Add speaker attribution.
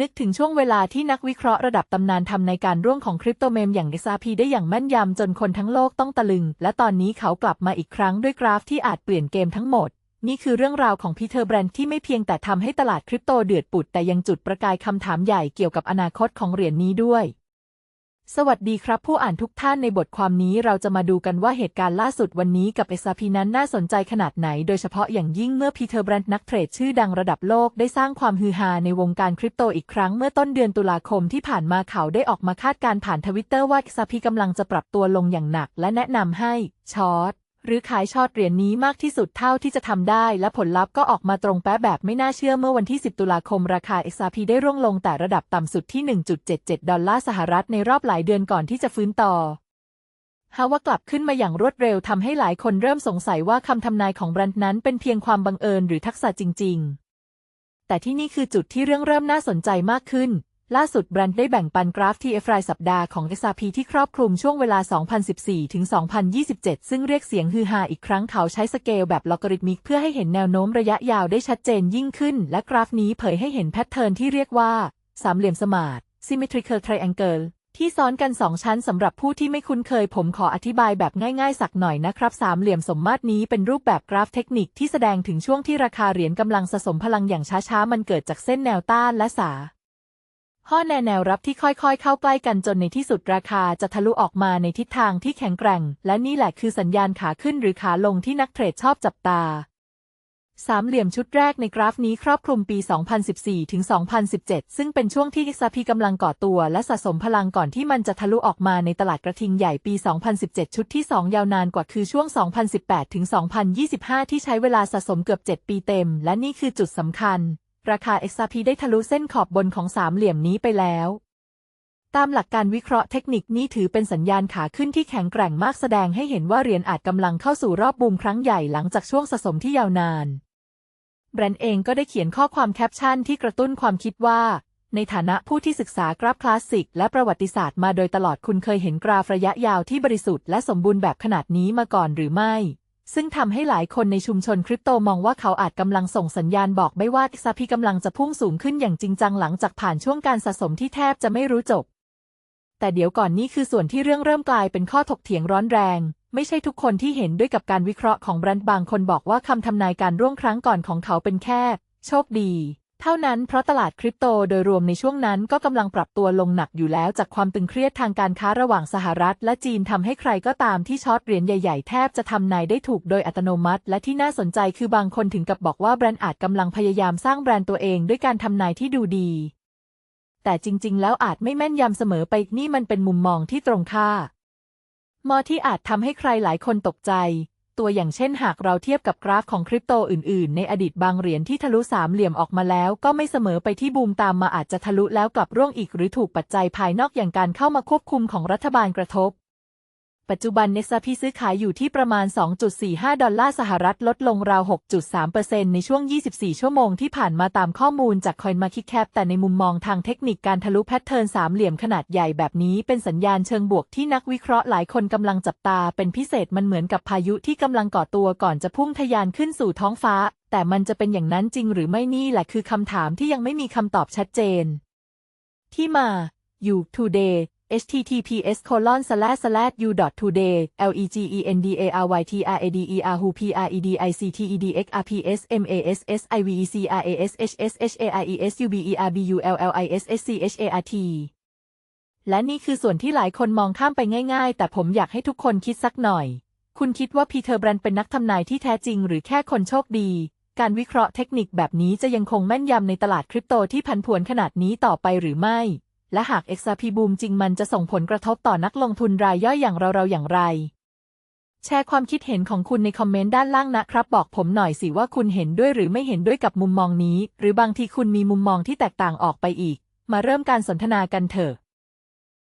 Speaker 1: นึกถึงช่วงเวลาที่นักวิเคราะห์ระดับตำนานทำในการร่วงของคริปโตเมมอย่างดีซาพีได้อย่างแม่นยำจนคนทั้งโลกต้องตะลึง และตอนนี้เขากลับมาอีกครั้งด้วยกราฟที่อาจเปลี่ยนเกมทั้งหมด นี่คือเรื่องราวของพีเทอร์แบรนด์ที่ไม่เพียงแต่ทำให้ตลาดคริปโตเดือดปุด แต่ยังจุดประกายคำถามใหญ่เกี่ยวกับอนาคตของเหรียญนี้ด้วย สวัสดีครับผู้อ่านทุกท่านในบทความนี้เราจะมาดูกันว่าเหตุการณ์ล่าสุดวันนี้กับไอซาพีนั้นน่าสนใจขนาดไหน โดยเฉพาะอย่างยิ่งเมื่อพีเตอร์แบรนด์นักเทรดชื่อดังระดับโลกได้สร้างความฮือฮาในวงการคริปโตอีกครั้งเมื่อต้นเดือนตุลาคมที่ผ่านมาเขาได้ออกมาคาดการณ์ผ่านทวิตเตอร์ว่าไอซาพีกำลังจะปรับตัวลงอย่างหนัก และแนะนำให้ช็อต หรือขายช็อตเหรียญนี้มากที่สุดเท่าที่จะทำได้ และผลลัพธ์ก็ออกมาตรงแป๊ะแบบไม่น่าเชื่อเมื่อวันที่ 10 ตุลาคมราคา XRP ได้ร่วงลงแต่ระดับต่ำสุดที่ 1.77 ดอลลาร์สหรัฐในรอบหลายเดือนก่อนที่จะฟื้นต่อฮาว่ากลับขึ้นมาอย่างรวดเร็วทำให้หลายคนเริ่มสงสัยว่าคำทำนายของแบรนด์นั้นเป็นเพียงความบังเอิญหรือทักษะจริง ๆ แต่ที่นี่คือจุดที่เรื่องเริ่มน่าสนใจมากขึ้น ล่าสุดแบรนด์ได้แบ่งปันกราฟ TF รายสัปดาห์ของ XRP ที่ครอบคลุมช่วงเวลา 2014 ถึง 2027 ซึ่งเรียกเสียงฮือฮาอีกครั้งเขาใช้สเกลแบบลอกริทมิก เพื่อให้เห็นแนวโน้มระยะยาวได้ชัดเจนยิ่งขึ้น และกราฟนี้เผยให้เห็นแพทเทิร์นที่เรียกว่า สามเหลี่ยมสมาร์ท Symmetrical Triangle ที่ซ้อนกันสองชั้นสำหรับผู้ที่ไม่คุ้นเคยผมขออธิบายแบบง่ายๆ สักหน่อยนะครับ สามเหลี่ยมสมมาตรนี้เป็นรูปแบบกราฟเทคนิคที่แสดงถึงช่วงที่ราคาเหรียญกำลังสะสมพลังอย่างช้าๆ มันเกิดจากเส้นแนวต้านและสา ห้อแนแนวรับที่ค่อยๆ เข้าใกล้กันจนในที่สุดราคาจะทะลุออกมาในทิศทางที่แข็งแกร่ง และนี่แหละคือสัญญาณขาขึ้นหรือขาลงที่นักเทรดชอบจับตาสามเหลี่ยมชุดแรกในกราฟนี้ครอบคลุมปี 2014 ถึง 2017 ซึ่งเป็นช่วงที่ XRP กำลังก่อตัวและสะสมพลังก่อนที่มันจะทะลุออกมาในตลาดกระทิงใหญ่ปี 2017 ชุดที่ 2 ยาวนานกว่าคือช่วง 2018 ถึง 2025 ที่ใช้เวลาสะสมเกือบ 7 ปีเต็ม และนี่คือจุดสำคัญ ราคา XRP ได้ทะลุเส้นขอบบนของสามเหลี่ยมนี้ไปแล้ว ตามหลักการวิเคราะห์เทคนิคนี้ถือเป็นสัญญาณขาขึ้นที่แข็งแกร่งมากแสดงให้เห็นว่าเหรียญอาจกำลังเข้าสู่รอบบูมครั้งใหญ่หลังจากช่วงสะสมที่ยาวนานแบรนด์เองก็ได้เขียนข้อความแคปชั่นที่กระตุ้นความคิดว่า ในฐานะผู้ที่ศึกษากราฟคลาสสิก และประวัติศาสตร์มาโดยตลอดคุณเคยเห็นกราฟระยะยาวที่บริสุทธิ์และสมบูรณ์แบบขนาดนี้มาก่อนหรือไม่ ซึ่งทำให้หลายคนในชุมชนคริปโตมองว่าเขาอาจกำลังส่งสัญญาณบอกไม่ว่าซาพีกำลังจะพุ่งสูงขึ้นอย่างจริงจังหลังจากผ่านช่วงการสะสมที่แทบจะไม่รู้จบ แต่เดี๋ยวก่อนนี่คือส่วนที่เรื่องเริ่มกลายเป็นข้อถกเถียงร้อนแรง ไม่ใช่ทุกคนที่เห็นด้วยกับการวิเคราะห์ของแบรนด์บางคนบอกว่าคำทำนายการร่วงครั้งก่อนของเขาเป็นแค่ โชคดี ท่านั้นเพราะตลาดคริปโตโดยรวมในช่วงนั้นก็กำลังปรับตัวลงหนักอยู่แล้วจากความตึงเครียดทางการค้าระหว่างสหรัฐ และจีนทำให้ใครก็ตามที่ช็อตเหรียญใหญ่ๆ แทบจะทำนายได้ถูกโดยอัตโนมัติ และที่น่าสนใจคือบางคนถึงกับบอกว่าแบรนด์อาจกำลังพยายามสร้างแบรนด์ตัวเองด้วยการทำนายที่ดูดี แต่จริง ๆ แล้วอาจไม่แม่นยำเสมอไปนี่มันเป็นมุมมองที่ตรงค่ามอที่อาจทำให้ใครหลายคนตกใจ ตัวอย่างเช่นหากเราเทียบกับกราฟของคริปโตอื่นๆ ในอดีตบางเหรียญที่ทะลุสามเหลี่ยมออกมาแล้วก็ไม่เสมอไปที่บูมตามมาอาจจะทะลุแล้วกลับร่วงอีกหรือถูกปัจจัยภายนอกอย่างการเข้ามาควบคุมของรัฐบาลกระทบ ปัจจุบันเนสพีซื้อขายอยู่ที่ประมาณ 2.45 ดอลลาร์สหรัฐลดลงราว 6.3%ในช่วง 24 ชั่วโมงที่ผ่านมาตามข้อมูลจาก CoinMarketCap แต่ในมุมมองทางเทคนิคการทะลุแพทเทิร์นสามเหลี่ยมขนาดใหญ่แบบนี้เป็นสัญญาณเชิงบวกที่นักวิเคราะห์หลายคนกำลังจับตาเป็นพิเศษมันเหมือนกับพายุที่กำลังก่อตัวก่อนจะพุ่งทะยานขึ้นสู่ท้องฟ้า แต่มันจะเป็นอย่างนั้นจริงหรือไม่นี่แหละคือคำถามที่ยังไม่มีคำตอบชัดเจน ที่มา you today https colon slash slash u dot today legendarytrader who predictedxrps mass ivecrasharesuberbullisschat และนี่คือส่วนที่หลายคนมองข้ามไปง่ายๆ แต่ผมอยากให้ทุกคนคิดสักหน่อย คุณคิดว่าพีเตอร์แบรนด์เป็นนักทำนายที่แท้จริงหรือแค่คนโชคดี การวิเคราะห์เทคนิคแบบนี้จะยังคงแม่นยำในตลาดคริปโตที่พันผวนขนาดนี้ต่อไปหรือไม่ และหาก XRP บูมจริงมันจะส่งผลกระทบต่อนักลงทุนรายย่อยอย่างเราๆอย่างไร แชร์ความคิดเห็นของคุณในคอมเมนต์ด้านล่างนะครับ บอกผมหน่อยสิว่าคุณเห็นด้วยหรือไม่เห็นด้วยกับมุมมองนี้ หรือบางทีคุณมีมุมมองที่แตกต่างออกไปอีก มาเริ่มการสนทนากันเถอะ